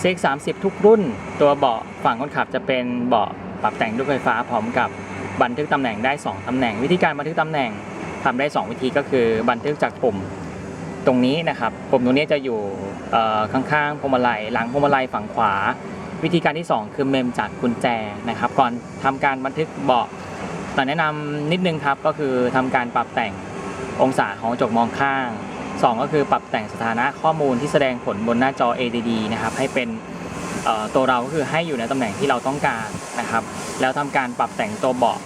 CX 30 ทุกรุ่น ตัวเบาะฝั่งคนขับจะเป็นเบาะปรับแต่งด้วยไฟฟ้าพร้อมกับบันทึกตำแหน่งได้ 2 ตำแหน่ง วิธีการบันทึกตำแหน่งทำได้ 2 วิธีก็คือบันทึกจากปุ่มตรงนี้นะครับปุ่มตรงนี้จะอยู่ข้างๆพวงมาลัยหลังพวงมาลัยฝั่งขวา วิธีการที่ 2 คือเมมจากกุญแจนะครับ ก่อนทำการบันทึกเบาะแต่แนะนำนิดนึงครับก็คือทำการปรับแต่งองศาของกระจกมองข้าง 2 ก็คือปรับแต่งสถานะข้อมูลที่แสดงผลบนหน้าจอ ADD นะครับให้เป็นตัวเราก็คือให้อยู่ในตำแหน่งที่เราต้องการนะครับ แล้วทำการปรับแต่งตัวเบาะ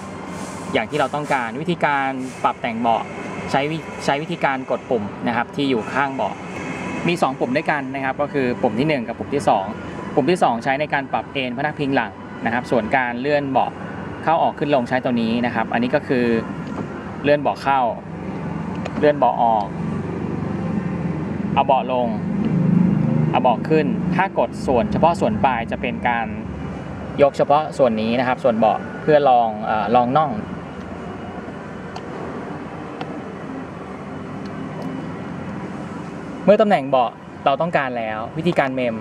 อย่างที่เราต้องการวิธีการปรับแต่งเบาะใช้ใช้วิธีการกดปุ่มนะครับที่อยู่ข้างเบาะมี 2 ปุ่มด้วยกันนะครับ ก็คือปุ่มที่ 1 กับปุ่มที่ 2 ปุ่มที่ 2 ใช้ในการปรับเอนพนักพิงหลังนะครับ ส่วนการเลื่อนเบาะเข้าออกขึ้นลงใช้ตัวนี้นะครับ อันนี้ก็คือเลื่อนเบาะเข้า เลื่อนเบาะออก เอาเบาะลง เอาเบาะขึ้น ถ้ากดส่วนเฉพาะส่วนปลายจะเป็นการยกเฉพาะส่วนนี้นะครับ ส่วนเบาะเพื่อลองออลองน่อง เมื่อตำแหน่งเบาะเราต้องการแล้ววิธีการเมม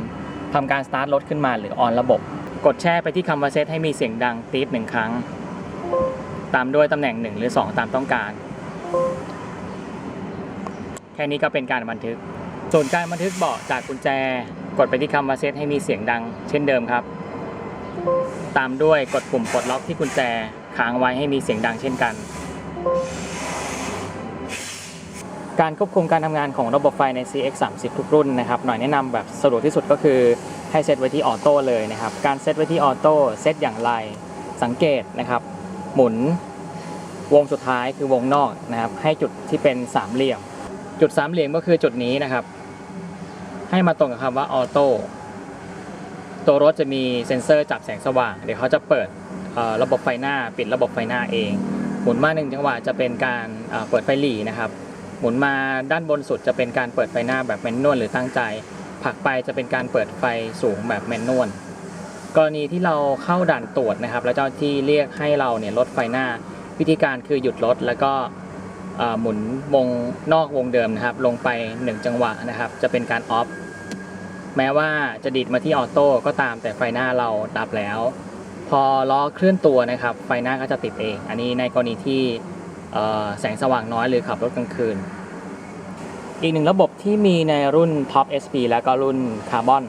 ทำการสตาร์ทรถขึ้นมาหรือออนระบบ กดแช่ไปที่คำว่าเซตให้มีเสียงดังตีดหนึ่งครั้ง ตามด้วยตำแหน่ง 1 หรือ 2 ตามต้องการ แค่นี้ก็เป็นการบันทึก ส่วนการบันทึกเบาะจากกุญแจ กดไปที่คำว่าเซตให้มีเสียงดัง เช่นเดิมครับ ตามด้วยกดปุ่มปลดล็อกที่กุญแจค้างไว้ให้มีเสียงดังเช่นกัน การควบคุมการทำงานของระบบไฟใน CX 30 ทุกรุ่นนะครับ หน่อยแนะนำแบบสะดวกที่สุดก็คือให้เซตไว้ที่ออโต้เลยนะครับ การเซตไว้ที่ออโต้เซตอย่างไร สังเกตนะครับ หมุนวงสุดท้ายคือวงนอกนะครับ ให้จุดที่เป็นสามเหลี่ยม จุดสามเหลี่ยมก็คือจุดนี้นะครับ ให้มาตรงกับคำว่าออโต้ตัวรถจะมีเซ็นเซอร์จับแสงสว่าง เดี๋ยวเขาจะเปิดระบบไฟหน้า ปิดระบบไฟหน้าเอง หมุนมาหนึ่งจังหวะจะเป็นการเปิดไฟหลีนะครับ หมุนมาด้านบนสุดจะเป็นการเปิดไฟหน้าแบบแมนนวลหรือตั้งใจผลักไปจะเป็นการเปิดไฟสูงแบบแมนนวลกรณีที่เราเข้าด่านตรวจนะครับ แล้วเจ้าที่เรียกให้เราเนี่ยลดไฟหน้า วิธีการคือหยุดรถแล้วก็หมุนวงนอกวงเดิมนะครับ ลงไป 1 จังหวะนะครับ จะเป็นการออฟ แม้ว่าจะดีดมาที่ออโต้ก็ตามแต่ไฟหน้าเราดับแล้ว พอล้อเคลื่อนตัวนะครับ ไฟหน้าก็จะติดเอง อันนี้ในกรณีที่แสงสว่างน้อยหรือขับรถกลางคืน อีกหนึ่งระบบที่มีในรุ่น Top SP แล้วก็รุ่นคาร์บอน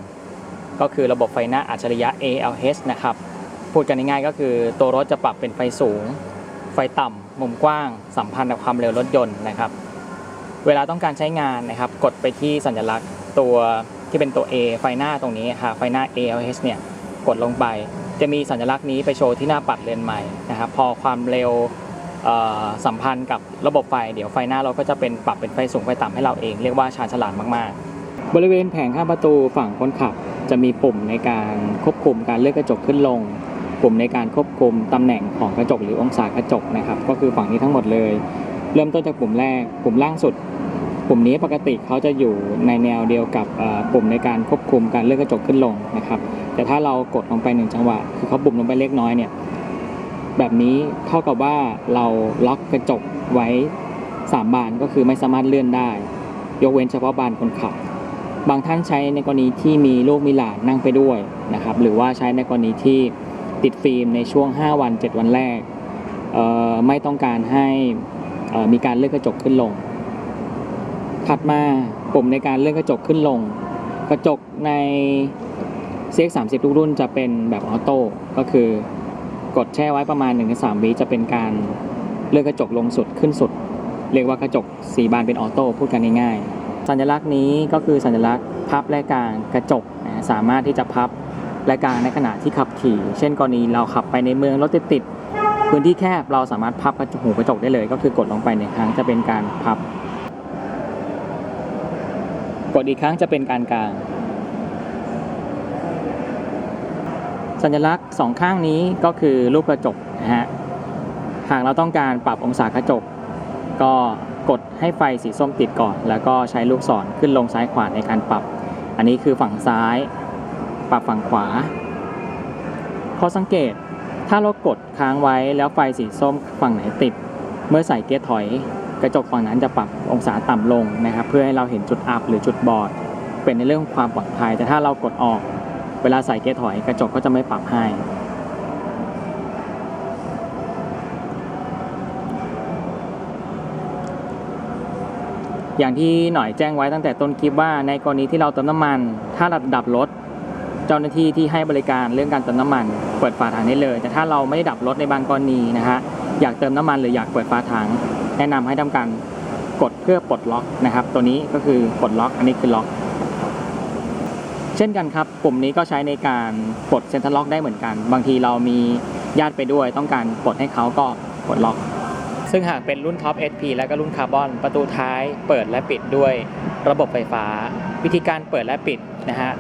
ก็คือระบบไฟหน้าอัจฉริยะ ALH นะครับ พูดกันง่ายๆก็คือตัวรถจะปรับเป็นไฟสูง ไฟต่ำ มุมกว้าง สัมพันธ์กับความเร็วรถยนต์นะครับ เวลาต้องการใช้งานนะครับ กดไปที่สัญลักษณ์ตัว ที่เป็นตัว A ไฟหน้าตรงนี้ค่ะไฟหน้า ALH เนี่ยกดลงไป จะมีสัญลักษณ์นี้ไปโชว์ที่หน้าปัดเลนใหม่นะครับพอความเร็วสัมพันธ์กับระบบไฟ เดี๋ยวไฟหน้าเราก็จะเป็นปรับเป็นไฟสูงไฟต่ำให้เราเองเรียกว่าชาญฉลาดมากๆ บริเวณแผงข้างประตูฝั่งคนขับ จะมีปุ่มในการควบคุมการเลื่อนกระจกขึ้นลง ปุ่มในการควบคุมตำแหน่งของกระจกหรือองศากระจกนะครับก็คือฝั่งนี้ทั้งหมดเลย เริ่มต้นจากปุ่มแรก ปุ่มล่างสุด ปุ่มนี้ปกติเขาจะอยู่ในแนวเดียวกับปุ่มในการควบคุมการเลื่อนกระจกขึ้นลงนะครับ แต่ถ้าเรากดลงไปหนึ่งจังหวะ คือเขาปุ่มลงไปเล็กน้อยเนี่ย แบบนี้เท่ากับว่าเราล็อกกระจกไว้ 3 บานก็คือไม่สามารถเลื่อนได้ ยกเว้นเฉพาะบานคนขับ บางท่านใช้ในกรณีที่มีลูกมีหลานนั่งไปด้วยนะครับ หรือว่าใช้ในกรณีที่ติดฟิล์มในช่วง 5 วัน 7 วันแรก ไม่ต้องการให้มีการเลื่อนกระจกขึ้นลง ถัดมาปุ่มในการเลื่อนกระจกขึ้นลง กระจกใน CX 30 ทุกรุ่นจะเป็นแบบออโต้ก็คือกดแช่ไว้ประมาณ 1-3วิจะเป็นการเลื่อนกระจกลงสุดขึ้นสุด เรียกว่ากระจกสีบานเป็นออโต้พูดกันง่ายๆ สัญลักษณ์นี้ก็คือสัญลักษณ์พับและกลางกระจกสามารถที่จะพับและกลางในขณะที่ขับขี่ เช่นกรณีเราขับไปในเมืองรถติดๆพื้นที่แคบเราสามารถพับกระจกหูกระจกได้เลย ก็คือกดลงไปหนึ่งครั้งจะเป็นการพับ กดอีกครั้งจะเป็นการกลาง สัญลักษณ์สองข้างนี้ก็คือรูปกระจกนะฮะ หากเราต้องการปรับองศากระจก ก็กดให้ไฟสีส้มติดก่อน แล้วก็ใช้ลูกศรขึ้นลงซ้ายขวาในการปรับ อันนี้คือฝั่งซ้าย ปรับฝั่งขวาข้อสังเกต ถ้าเรากดค้างไว้แล้วไฟสีส้มฝั่งไหนติด เมื่อใส่เกียร์ถอย กระจกฝั่งนั้นจะปรับองศาต่ำลงนะครับ เพื่อให้เราเห็นจุดอับหรือจุดบอด เป็นในเรื่องของความปลอดภัย แต่ถ้าเรากดออกเวลาใส่เกียร์ถอยกระจกก็จะไม่ปรับให้อย่างที่หน่อยแจ้งไว้ตั้งแต่ต้นคลิปว่าในกรณีที่เราเติมน้ำมัน ถ้าเราดับรถ เจ้าหน้าที่ที่ให้บริการเรื่องการเติมน้ำมัน เปิดฝาถังได้เลย แต่ถ้าเราไม่ได้ดับรถในบางกรณีนะฮะอยากเติมน้ำมันหรืออยากเปิดฝาถัง แนะนำให้ทำการกดเพื่อปลดล็อกนะครับ ตัวนี้ก็คือปลดล็อก อันนี้คือล็อก เช่นกันครับปุ่มนี้ก็ใช้ในการปลดเซ็นทรัลล็อกได้เหมือนกัน บางทีเรามีญาติไปด้วย ต้องการปลดให้เขาก็ปลดล็อก ซึ่งหากเป็นรุ่นท็อป SP และก็รุ่นคาร์บอน ประตูท้ายเปิดและปิดด้วยระบบไฟฟ้า วิธีการเปิดและปิดนะฮะ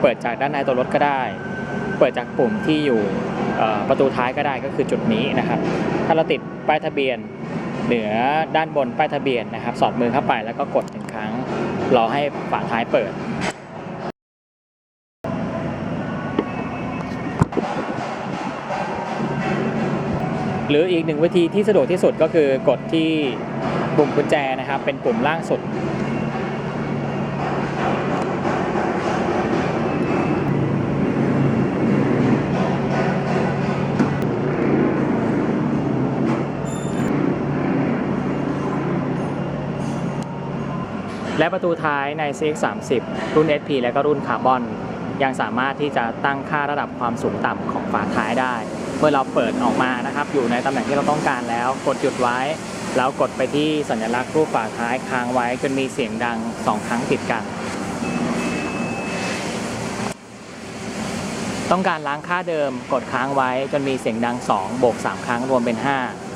เปิดจากด้านในตัวรถก็ได้ เปิดจากปุ่มที่อยู่ประตูท้ายก็ได้ก็คือจุดนี้นะครับ ถ้าเราติดป้ายทะเบียน เหนือด้านบนป้ายทะเบียนนะครับ สอดมือเข้าไปแล้วก็กดหนึ่งครั้ง รอให้ฝาท้ายเปิด หรืออีกหนึ่งวิธีที่สะดวกที่สุดก็คือกดที่ปุ่มกุญแจนะครับ เป็นปุ่มล่างสุด และประตูท้ายใน CX30 รุ่น SP และก็รุ่นคาร์บอน ยังสามารถที่จะตั้งค่าระดับความสูงต่ำของฝาท้ายได้ เมื่อเราเปิดออกมานะครับอยู่ในตำแหน่งที่เราต้องการแล้ว กดหยุดไว้ แล้วกดไปที่สัญลักษณ์รูปฝาท้ายค้างไว้จนมีเสียงดัง 2 ครั้งติดกัน ต้องการล้างค่าเดิมกดค้างไว้จนมีเสียงดัง2โบก3 ครั้งรวมเป็น 5